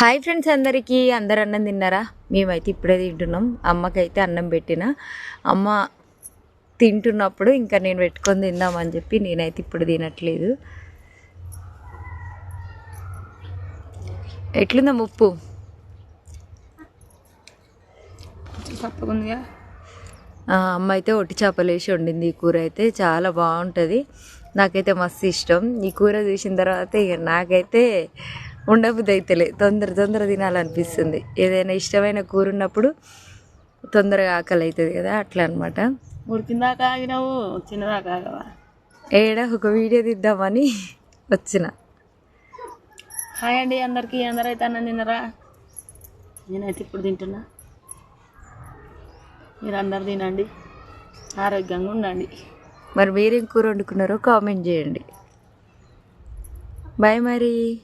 Hi friends అందరికీ. అందరు అన్నం తిన్నారా? మేమైతే ఇప్పుడే తింటున్నాం. అమ్మకైతే అన్నం పెట్టిన. అమ్మ తింటున్నప్పుడు ఇంకా నేను పెట్టుకొని తిందామని చెప్పి నేనైతే ఇప్పుడు తినట్లేదు. ఎట్లుందా ఉప్పు తప్పకుందిగా అమ్మ అయితే ఒట్టి చేపలు వేసి వండింది. ఈ కూర అయితే చాలా బాగుంటుంది. నాకైతే మస్తు ఇష్టం. ఈ కూర చూసిన తర్వాత ఇక నాకైతే ఉండబుద్ధి అయితేలే తొందర తొందర తినాలనిపిస్తుంది. ఏదైనా ఇష్టమైన కూర ఉన్నప్పుడు తొందరగా ఆకలి అవుతుంది కదా అట్లా అనమాట ఉడికిందాకా ఆగినావు ఆగవా? ఏడ ఒక వీడియో తీద్దామని వచ్చిన. హాయ్ అండి అందరికీ అందరైతే అన్నం తిన్నరా? నేనైతే ఇప్పుడు తింటున్నా. మీరు అందరు తినండి. ఆరోగ్యంగా ఉండండి. మరి మీరేం కూర వండుకున్నారో కామెంట్ చేయండి. బాయ్ మరి.